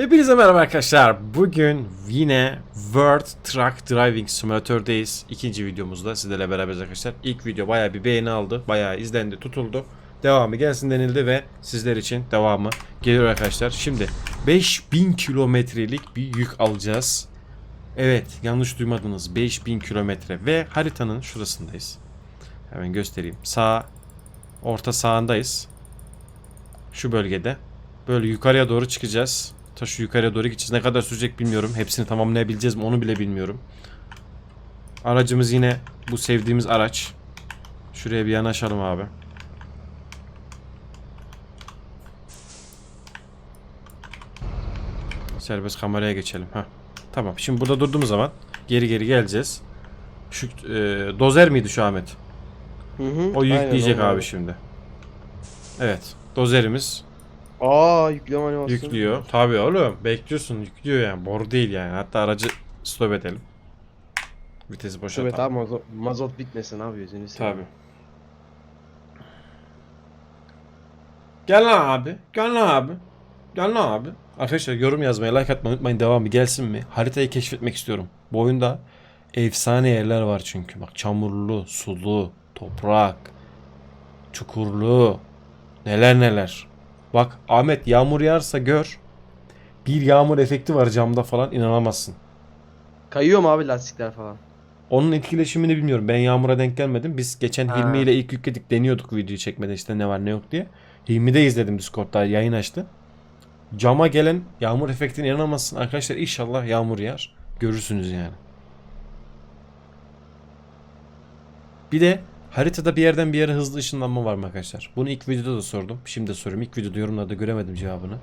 Hepinize merhaba arkadaşlar. Bugün yine World Truck Driving Simulator'dayız. İkinci videomuzda sizlerle beraberiz arkadaşlar. İlk video bayağı bir beğeni aldı. Bayağı izlendi, tutuldu. Devamı gelsin denildi ve sizler için devamı geliyor arkadaşlar. Şimdi 5000 kilometrelik bir yük alacağız. Evet yanlış duymadınız 5000 kilometre ve haritanın şurasındayız. Hemen göstereyim. Sağ orta sağındayız. Şu bölgede. Böyle yukarıya doğru çıkacağız. Ta şu yukarıya doğru gideceğiz. Ne kadar sürecek bilmiyorum. Hepsini tamamlayabileceğiz mi onu bile bilmiyorum. Aracımız yine bu sevdiğimiz araç. Şuraya bir yanaşalım abi. Serbest kameraya geçelim. Heh. Tamam. Şimdi burada durduğumuz zaman geri geri geleceğiz. Şu e, dozer miydi şu Ahmet? Hı hı. O yükleyecek Aynen, abi şimdi. Evet. Dozerimiz Aa yükleme animasyonu. Yüklüyor. Tabii oğlum. Bekliyorsun. Yüklüyor yani. Boru değil yani. Hatta aracı stop edelim. Vitesi boşaltalım. Evet abi mazot, mazot bitmesin abi yüzünü seveyim. Tabii. Gel lan abi. Gel lan abi. Gel lan abi. Arkadaşlar yorum yazmayı, like atmayı unutmayın. Devamı gelsin mi? Haritayı keşfetmek istiyorum. Bu oyunda efsane yerler var çünkü. Bak çamurlu, sulu, toprak, çukurlu. Neler neler. Bak Ahmet yağmur yağarsa gör. Bir yağmur efekti var camda falan inanamazsın. Kayıyor mu abi lastikler falan? Onun etkileşimini bilmiyorum. Ben Yağmur'a denk gelmedim. Biz geçen Ha. Hilmi ile ilk yükledik deniyorduk videoyu çekmeden işte ne var ne yok diye. Hilmi de izledim Discord'da yayın açtı. Cama gelen yağmur efektine inanamazsın. Arkadaşlar inşallah yağmur yağar. Görürsünüz yani. Bir de haritada bir yerden bir yere hızlı ışınlanma var mı arkadaşlar? Bunu ilk videoda da sordum. Şimdi de soruyorum. İlk videoda yorumlarda göremedim cevabını.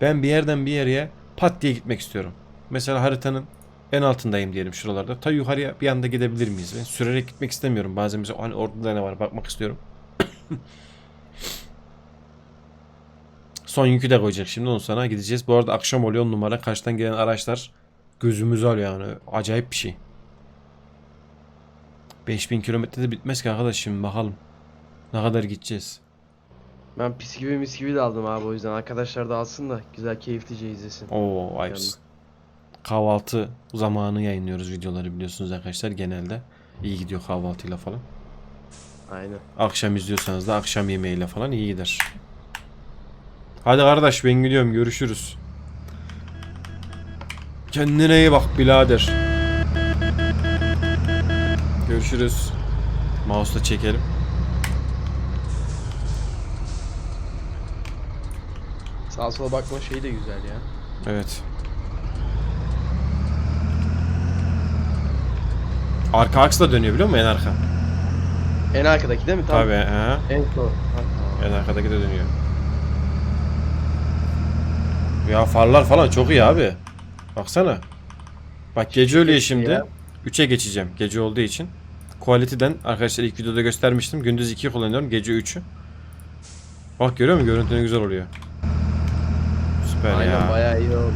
Ben bir yerden bir yere pat diye gitmek istiyorum. Mesela haritanın en altındayım diyelim şuralarda. Ta yukarıya bir anda gidebilir miyiz? Ben sürerek gitmek istemiyorum. Bazen mesela hani orada da ne var bakmak istiyorum. Son yükü de koyacak şimdi ondan sonra gideceğiz. Bu arada akşam oluyor numara. Karşıdan gelen araçlar gözümüz alıyor yani. Acayip bir şey. 5000 kilometrede bitmez ki arkadaş şimdi bakalım. Ne kadar gideceğiz. Ben pis gibi mis gibi de aldım abi o yüzden. Arkadaşlar da alsın da güzel keyiflice izlesin. Oo ayıpsın. Kahvaltı zamanı yayınlıyoruz videoları biliyorsunuz arkadaşlar genelde. İyi gidiyor kahvaltıyla falan. Aynen. Akşam izliyorsanız da akşam yemeğiyle falan iyi gider. Hadi kardeş ben gidiyorum görüşürüz. Kendine iyi bak birader. Görüşürüz. Mouse'la çekelim. Sağa sola bakma şeyi de güzel ya. Evet. Arka aks da dönüyor biliyor musun en arka? En arkadaki değil mi? Tam Tabii ha. En son. En arkadaki de dönüyor. Ya farlar falan çok iyi abi. Baksana. Bak gece oluyor şimdi. ya. 3'e geçeceğim gece olduğu için. Quality'den arkadaşlar ilk videoda göstermiştim. Gündüz 2'yi kullanıyorum. Gece 3'ü. Bak görüyor musun? Görüntü güzel oluyor. Süper Aynen ya. bayağı iyi oldu.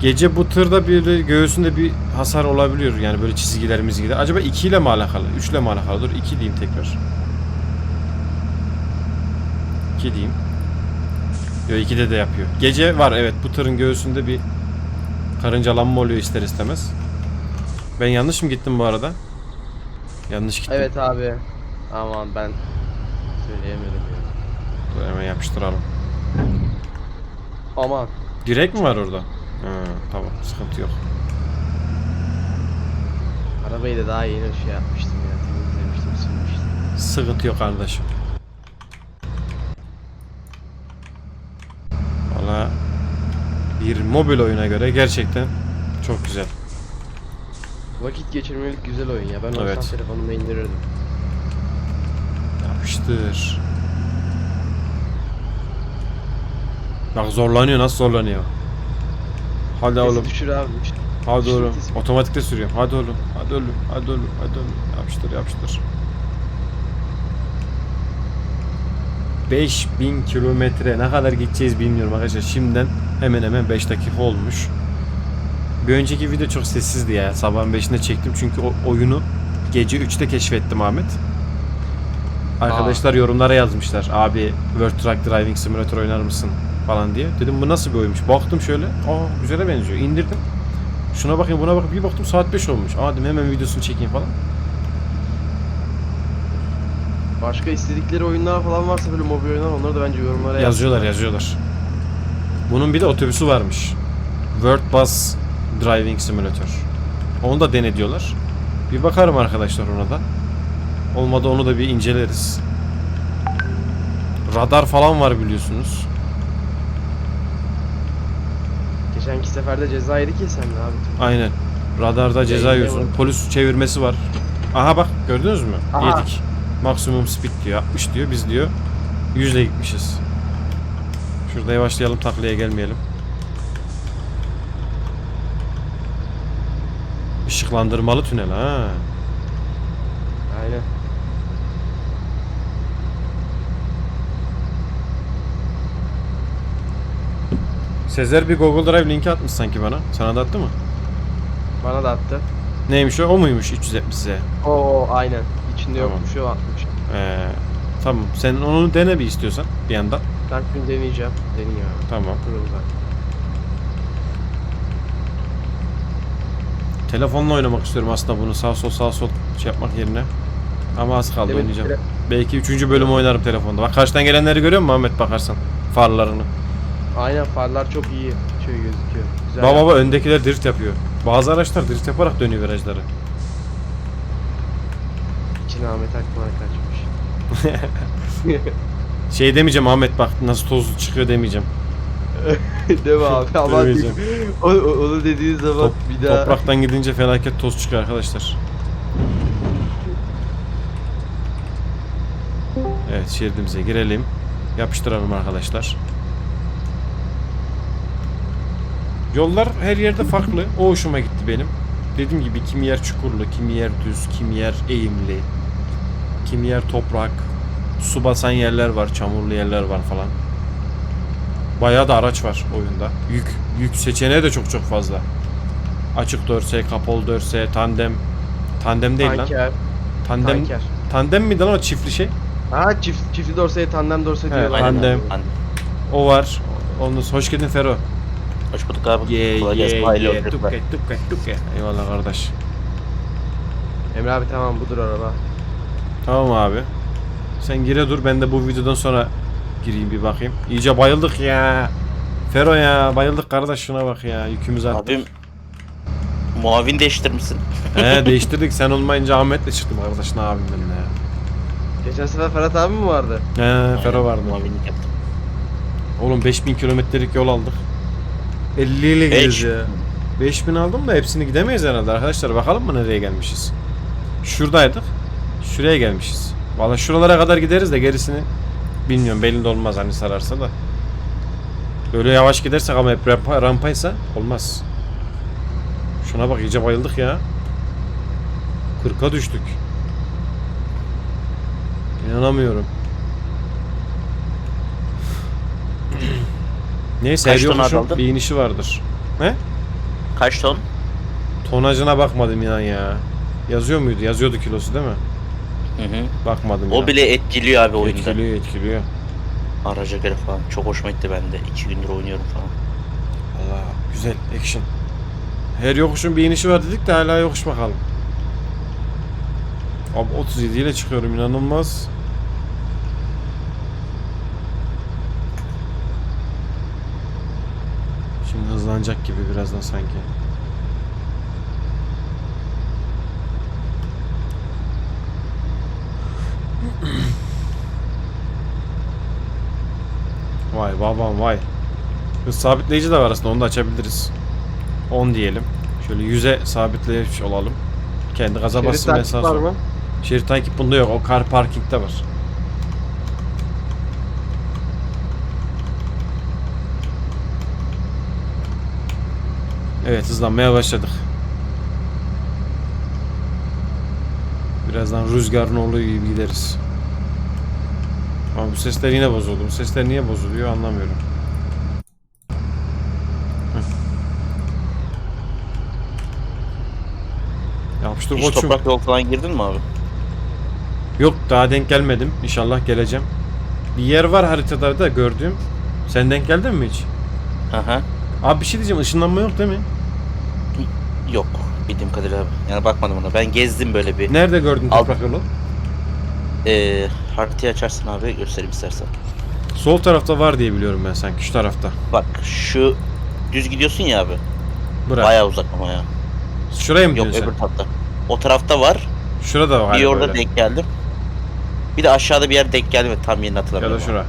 Gece bu tırda bir göğsünde bir hasar olabiliyor. Yani böyle çizgiler mizgiler. Acaba 2 ile mi alakalı? 3 ile mi alakalı? Dur 2 diyeyim tekrar. 2 diyeyim. Yok 2'de de yapıyor. Gece var evet bu tırın göğsünde bir karıncalanma oluyor ister istemez. Ben yanlış mı gittim bu arada? Yanlış gittim. Evet abi. Aman ben söyleyemiyorum ya. Dur, hemen yapıştıralım. Aman. Direk mi var orada? Ha, tamam sıkıntı yok. Arabayı da daha yeni şey yapmıştım ya. Temizlemiştim, silmiştim. Sıkıntı yok kardeşim. Valla bir mobil oyuna göre gerçekten çok güzel. Vakit geçirmelik güzel oyun ya. Ben olsam Evet. telefonumu indirirdim. Yapıştır. Bak zorlanıyor nasıl zorlanıyor. Hadi Sesi oğlum. Düşür abi. Hadi düşür oğlum. sesi. Otomatikte sürüyorum. Hadi oğlum. Hadi oğlum. Hadi oğlum. Hadi oğlum. Yapıştır yapıştır. 5000 kilometre ne kadar gideceğiz bilmiyorum arkadaşlar. Şimdiden hemen hemen 5 dakika olmuş. Bir önceki video çok sessizdi ya. Sabahın 5'inde çektim çünkü o oyunu gece 3'te keşfettim Ahmet. Arkadaşlar yorumlara yazmışlar. Abi World Truck Driving Simulator oynar mısın? falan diye. Dedim bu nasıl bir oyunmuş. Baktım şöyle. Aa güzele benziyor. İndirdim. Şuna bakayım buna bakayım. Bir baktım saat 5 olmuş. Aa dedim hemen videosunu çekeyim falan. Başka istedikleri oyunlar falan varsa böyle mobil oyunlar onları da bence yorumlara Yazıyorlar yazıyorlar. Bunun bir de otobüsü varmış. World Bus Driving Simulator. Onu da dene diyorlar. Bir bakarım arkadaşlar ona da. Olmadı onu da bir inceleriz. Radar falan var biliyorsunuz. Geçenki seferde ceza yedik ya sen de abi. Aynen. Radarda ceza yiyorsun. Polis çevirmesi var. Aha bak gördünüz mü? Aha. Yedik. Maksimum speed diyor. 60 diyor. Biz diyor 100 ile gitmişiz. Şurada yavaşlayalım taklaya gelmeyelim. Işıklandırmalı tünel ha. Aynen. Sezer bir Google Drive linki atmış sanki bana. Sana da attı mı? Bana da attı. Neymiş o? O muymuş 370Z? Oo aynen. İçinde Tamam. yokmuş o atmış. Ee, tamam. Sen onu dene bir istiyorsan bir yandan. Ben deneyeceğim. Deneyeceğim. Tamam. Kurulda. Telefonla oynamak istiyorum aslında bunu sağ sol sağ sol şey yapmak yerine. Ama az kaldı Demin oynayacağım. tele- Belki üçüncü bölüm oynarım telefonda. Bak karşıdan gelenleri görüyor musun Ahmet bakarsan? Farlarını. Aynen farlar çok iyi şey gözüküyor. Güzel. Baba baba öndekiler drift yapıyor. Bazı araçlar drift yaparak dönüyor virajları. İçine Ahmet Akpınar kaçmış. Şey demeyeceğim Ahmet bak nasıl tozlu çıkıyor demeyeceğim. Değil mi abi? Ama Demeyeceğim. o, o- onu dediğin zaman Top- bir daha Topraktan gidince felaket toz çıkıyor arkadaşlar. Evet şeridimize girelim. Yapıştıralım arkadaşlar. Yollar her yerde farklı. O hoşuma gitti benim. Dediğim gibi kimi yer çukurlu, kimi yer düz, kimi yer eğimli. Kimi yer toprak. Su basan yerler var, çamurlu yerler var falan. Bayağı da araç var oyunda. Yük yük seçeneği de çok çok fazla. Açık dörse, kapalı dörse, tandem. Tandem değil lan. tanker, Tandem tanker. tandem miydi lan o çiftli şey? Ha çift, çiftli dorseye tandem dorse He, diyorlar. aynen. Tandem. O var. Ondan sonra hoş geldin Fero. Hoş bulduk abi. Ye Kolay ye ye tukke tukke tukke. Eyvallah kardeş. Emre abi tamam budur araba. Tamam abi. Sen gire dur ben de bu videodan sonra gireyim bir bakayım. İyice bayıldık ya. Fero ya bayıldık kardeş şuna bak ya yükümüz arttı. Abim muavin değiştirmişsin. He değiştirdik sen olmayınca Ahmet'le çıktım kardeş ne yapayım ben de ya. Geçen sefer Ferhat abi mi vardı? He Fero vardı. Muavinlik yaptım. Oğlum 5000 kilometrelik yol aldık. 50 ile gidiyoruz ya. 5000 aldım da hepsini gidemeyiz herhalde arkadaşlar. Bakalım mı nereye gelmişiz? Şuradaydık. Şuraya gelmişiz. Valla şuralara kadar gideriz de gerisini bilmiyorum belli de olmaz hani sararsa da. Böyle yavaş gidersek ama hep rampa, rampaysa olmaz. Şuna bak iyice bayıldık ya. 40'a düştük. İnanamıyorum. Neyse Kaç her bir inişi vardır. Ne? Kaç ton? Tonajına bakmadım inan ya. Yazıyor muydu? Yazıyordu kilosu değil mi? Hı hı. Bakmadım ya. O bile etkiliyor abi oyunda. etkiliyor etkiliyor. Araca göre falan. Çok hoşuma gitti ben de. İki gündür oynuyorum falan. Allah güzel action. Her yokuşun bir inişi var dedik de hala yokuş bakalım. Abi 37 ile çıkıyorum inanılmaz. Şimdi hızlanacak gibi birazdan sanki. Babam vay. Hız sabitleyici de var aslında onu da açabiliriz. 10 diyelim. Şöyle 100'e sabitlemiş olalım. Kendi gaza bassın takip sağa sola. Şerit takip bunda yok. O car parking'de var. Evet hızlanmaya başladık. Birazdan rüzgarın olduğu gibi gideriz. Ama bu sesler yine bozuldu. Bu sesler niye bozuluyor anlamıyorum. Yapıştır Hiç koçum. toprak yol falan girdin mi abi? Yok daha denk gelmedim. İnşallah geleceğim. Bir yer var haritada da gördüğüm. Sen denk geldin mi hiç? Aha. Abi bir şey diyeceğim ışınlanma yok değil mi? Yok. Bildiğim kadarıyla abi. Yani bakmadım ona. Ben gezdim böyle bir. Nerede gördün toprak yolu? Ee, haritayı açarsın abi göstereyim istersen. Sol tarafta var diye biliyorum ben sanki şu tarafta. Bak şu düz gidiyorsun ya abi. Bırak. Bayağı uzak ama ya. Şuraya mı Yok diyorsun öbür tarafta. O tarafta var. Şurada var. bir orada böyle. denk geldim. Bir de aşağıda bir yer denk geldim. Tam yerini Ya hatırlamıyorum. da şura.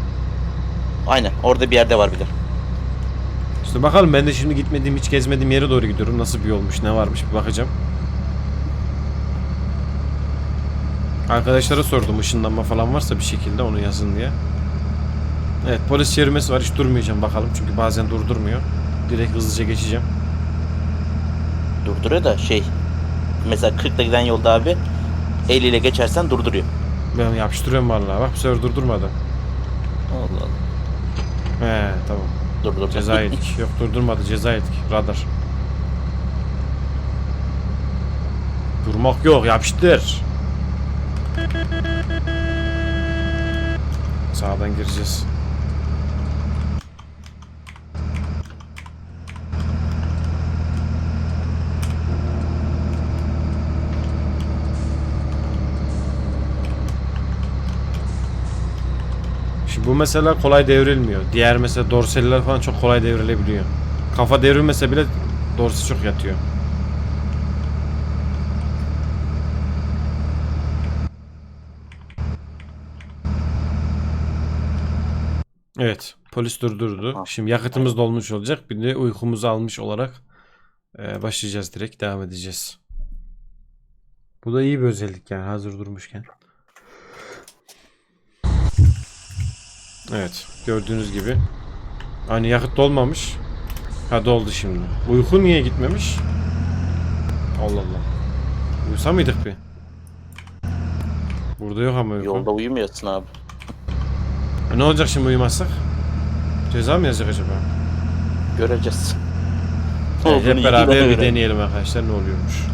Aynen. Orada bir yerde var bir de. İşte bakalım ben de şimdi gitmediğim hiç gezmediğim yere doğru gidiyorum. Nasıl bir yolmuş ne varmış bir bakacağım. Arkadaşlara sordum ışınlanma falan varsa bir şekilde onu yazın diye. Evet polis çevirmesi var hiç durmayacağım bakalım çünkü bazen durdurmuyor. Direkt hızlıca geçeceğim. Durduruyor da şey. Mesela 40'la giden yolda abi 50 ile geçersen durduruyor. Ben yapıştırıyorum vallahi bak bu sefer durdurmadı. Allah Allah. He tamam Durdur. ceza yedik. Yok durdurmadı ceza yedik radar. Durmak yok yapıştır. Sağdan gireceğiz. Şimdi bu mesela kolay devrilmiyor. Diğer mesela dorseller falan çok kolay devrilebiliyor. Kafa devrilmese bile dorsi çok yatıyor. Evet, polis durdurdu. Ha. Şimdi yakıtımız dolmuş olacak. Bir de uykumuzu almış olarak e, başlayacağız direkt, devam edeceğiz. Bu da iyi bir özellik yani hazır durmuşken. Evet, gördüğünüz gibi. Hani yakıt dolmamış. Ha doldu şimdi. Uyku niye gitmemiş? Allah Allah. Uyusa mıydık bir? Burada yok ama uyku. Yolda uyumuyorsun abi. E ne olacak şimdi uyumazsak? Ceza mı yazacak acaba? Göreceğiz. Olduğunu hep beraber bir göre. deneyelim arkadaşlar ne oluyormuş.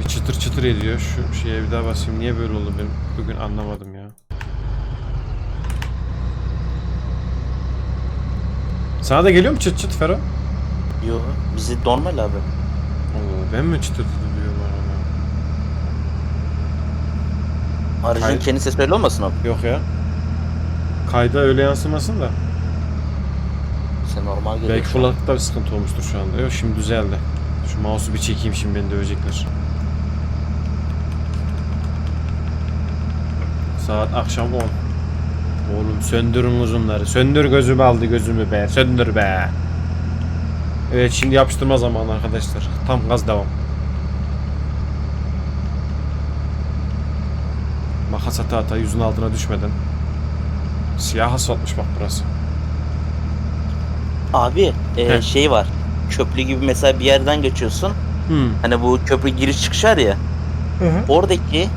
Bir çıtır çıtır ediyor. Şu şeye bir daha basayım. Niye böyle oldu benim? Bugün anlamadım ya. Sana da geliyor mu çıt çıt Fero? Yo, bizi normal abi. Oo, ben mi çıtır çıtır duyuyorum arada? Aracın Hayır. kendi sesi öyle olmasın abi. Yok ya. Kayda öyle yansımasın da. Sen normal geliyor. Belki şu an. kulaklıkta bir sıkıntı olmuştur şu anda. Yok şimdi düzeldi. Şu mouse'u bir çekeyim şimdi beni dövecekler. Saat akşam 10. Oğlum söndürün uzunları. Söndür gözümü aldı gözümü be. Söndür be. Evet şimdi yapıştırma zamanı arkadaşlar. Tam gaz devam. Makas ata ata yüzün altına düşmeden. Siyah asfaltmış bak burası. Abi e, Heh. şey var. Köprü gibi mesela bir yerden geçiyorsun. Hmm. Hani bu köprü giriş çıkış var ya. Oradaki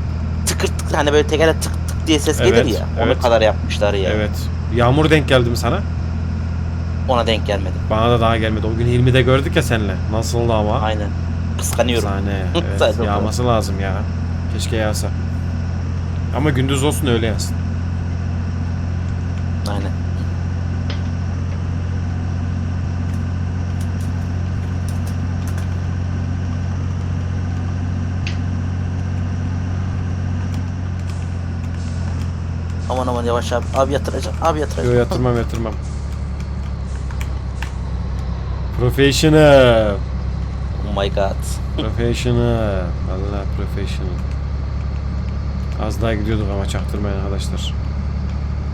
tıkır tıkır hani böyle tekerle tık tık diye ses gelir Evet, ya. evet. Onu kadar yapmışlar ya. Evet. Yağmur denk geldi mi sana? Ona denk gelmedi. Bana da daha gelmedi. O gün Hilmi'de gördük ya seninle. Nasıldı ama? Aynen. Kıskanıyorum. Sahne. Evet. Yağması lazım ya. Keşke yağsa. Ama gündüz olsun öyle yağsın. Aynen. Aman aman yavaş abi. Abi yatıracağım. Abi yatıracağım. Yok yatırmam yatırmam. Professional. Oh my god. Professional. Valla professional. Az daha gidiyorduk ama çaktırmayın arkadaşlar.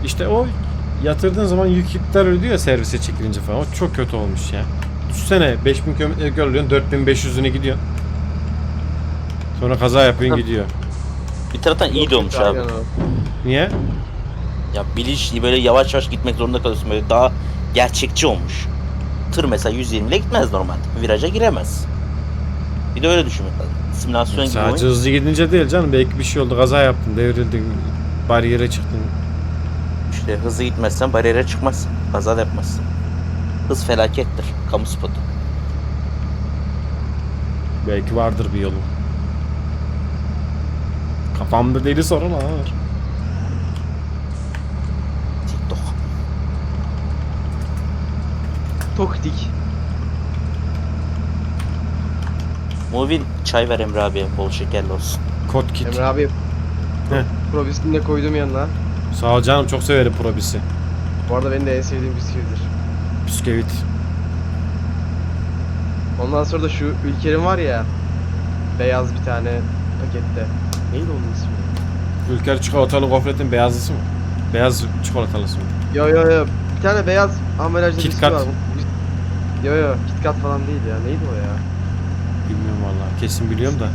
İşte o yatırdığın zaman yük iptal ödüyor ya servise çekilince falan. O çok kötü olmuş ya. Düşünsene 5000 km yolluyorsun 4500'üne gidiyorsun. Sonra kaza yapıyorsun gidiyor. Bir taraftan iyi de olmuş abi. Niye? Ya bilinç böyle yavaş yavaş gitmek zorunda kalıyorsun böyle daha gerçekçi olmuş. Tır mesela 120 ile gitmez normalde. Viraja giremez. Bir de öyle düşünmek lazım simülasyon gibi Sadece oyun. hızlı gidince değil canım. Belki bir şey oldu. Kaza yaptın, devrildin, bariyere çıktın. İşte hızlı gitmezsen bariyere çıkmazsın. Kaza da yapmazsın. Hız felakettir. Kamu spotu. Belki vardır bir yolu. Kafamda deli sorun var. TikTok. Toktik. Movin çay ver Emre abiye bol şekerli olsun. Kod kit. Emre abi. Heh. Probisini de koydum yanına. Sağ ol canım çok severim probisi. Bu arada benim de en sevdiğim bisküvidir. Bisküvit. Ondan sonra da şu ülkenin var ya. Beyaz bir tane pakette. Neydi onun ismi? Ülker çikolatalı gofretin beyazlısı mı? Beyaz çikolatalısı mı? Yo yo yo. Bir tane beyaz ambalajlı Kit bisküvi Kat. var. Yo yo. KitKat falan değil ya. Neydi o ya? Vallahi. Kesin biliyorum da.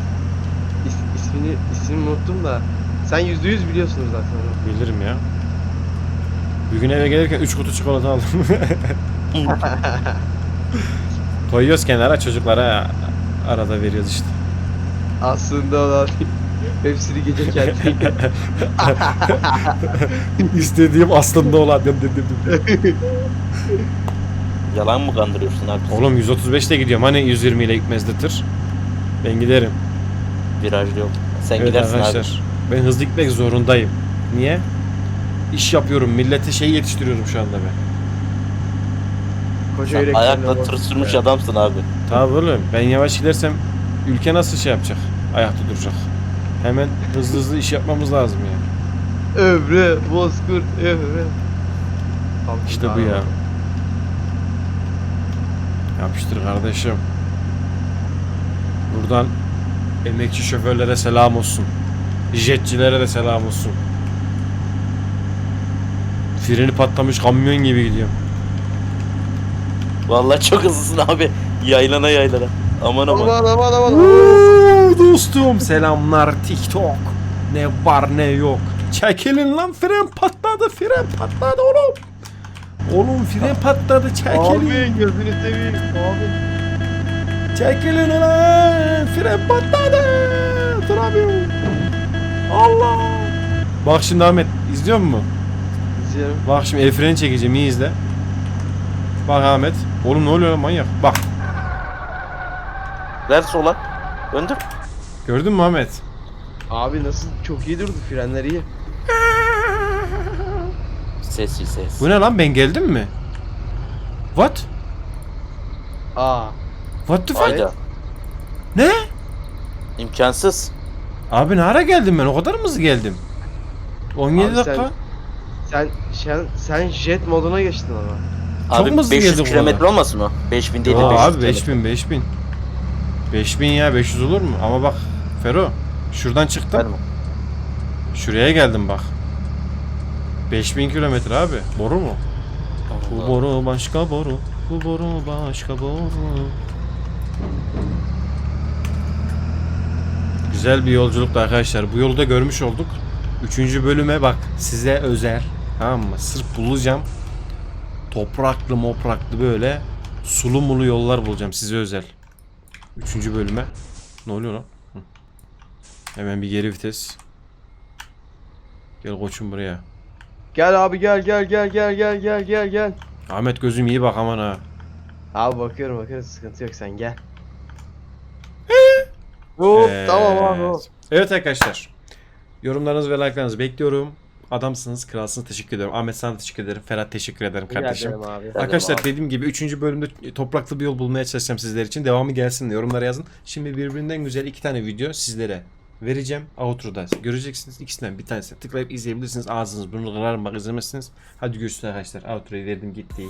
İs, ismini ismini unuttum da. Sen yüzde yüz biliyorsunuz zaten onu. Bilirim ya. Bir gün eve gelirken 3 kutu çikolata aldım. Koyuyoruz kenara çocuklara arada veriyoruz işte. Aslında olan hepsini gece kendi. İstediğim aslında olan. Dım dım. Yalan mı kandırıyorsun abi? Oğlum 135 ile gidiyorum. Hani 120 ile gitmezdi tır. Ben giderim. Viraj yok. Sen evet gidersin arkadaşlar. abi. Ben hızlı gitmek zorundayım. Niye? İş yapıyorum. Millete şey yetiştiriyorum şu anda ben. Koca Sen yüreklerine ayakla bak. tır sürmüş Ya. adamsın abi. Tabii oğlum. Ben yavaş gidersem ülke nasıl şey yapacak? Ayakta duracak. Hemen hızlı hızlı iş yapmamız lazım yani. Ömrü, bozkır, ömrü. İşte bu ya. Yapıştır kardeşim. Buradan emekçi şoförlere selam olsun. Jetçilere de selam olsun. Freni patlamış kamyon gibi gidiyorum. Vallahi çok hızlısın abi. Yaylana yaylana. Aman aman. Aman aman aman. Oo, dostum selamlar TikTok. Ne var ne yok. Çekilin lan fren patladı fren patladı oğlum. Oğlum fren patladı çekilin. Abi gözünü seveyim. Abi. Çekilin ulan fren patladı. Duramıyorum. Allah. Bak şimdi Ahmet izliyor musun? İzliyorum. Bak şimdi el freni çekeceğim iyi izle. Bak Ahmet. Oğlum ne oluyor lan manyak? Bak Ver sola. Döndür. gördün mü Ahmet? Abi nasıl çok iyi durdu frenler iyi. Sessiz ses. Bu ne lan ben geldim mi? What? Aa. What the fuck? Hayda. Ne? İmkansız. Abi ne ara geldim ben? O kadar mı hızlı geldim? 17 Abi dakika. sen- Sen sen jet moduna geçtin ama. Çok Abi mu hızlı 500 geldi bu kilometre arada? olmasın o? 5000 değil de Aa, 500 abi kilometre. 5000 5000. 5000 ya 500 olur mu? Ama bak Fero şuradan çıktım. Verme. Şuraya geldim bak. 5000 kilometre abi. Boru mu? Bu boru başka boru. Bu boru başka boru. Güzel bir yolculuktu arkadaşlar. Bu yolu da görmüş olduk. Üçüncü bölüme bak size özel. Tamam mı? Sırf bulacağım. Topraklı mopraklı böyle sulu mulu yollar bulacağım size özel. Üçüncü bölüme. Ne oluyor lan? Hı. Hemen bir geri vites. Gel koçum buraya. Gel abi gel gel gel gel gel gel gel gel. Ahmet gözüm iyi bak aman ha. Abi bakıyorum bakıyorum sıkıntı yok sen gel. Hop Evet. tamam abi. hop. Evet arkadaşlar. Yorumlarınızı ve like'larınızı bekliyorum. Adamsınız, kralsınız. Teşekkür ederim. Ahmet sana teşekkür ederim. Ferhat teşekkür ederim Rica kardeşim. ederim abi. Arkadaşlar dediğim gibi 3. bölümde topraklı bir yol bulmaya çalışacağım sizler için. Devamı gelsin yorumlara yazın. Şimdi birbirinden güzel iki tane video sizlere vereceğim. Outro'da göreceksiniz. İkisinden bir tanesine tıklayıp izleyebilirsiniz. Ağzınız burnunu kırarım bak izlemezsiniz. Hadi görüşürüz arkadaşlar. Outro'yu verdim gitti.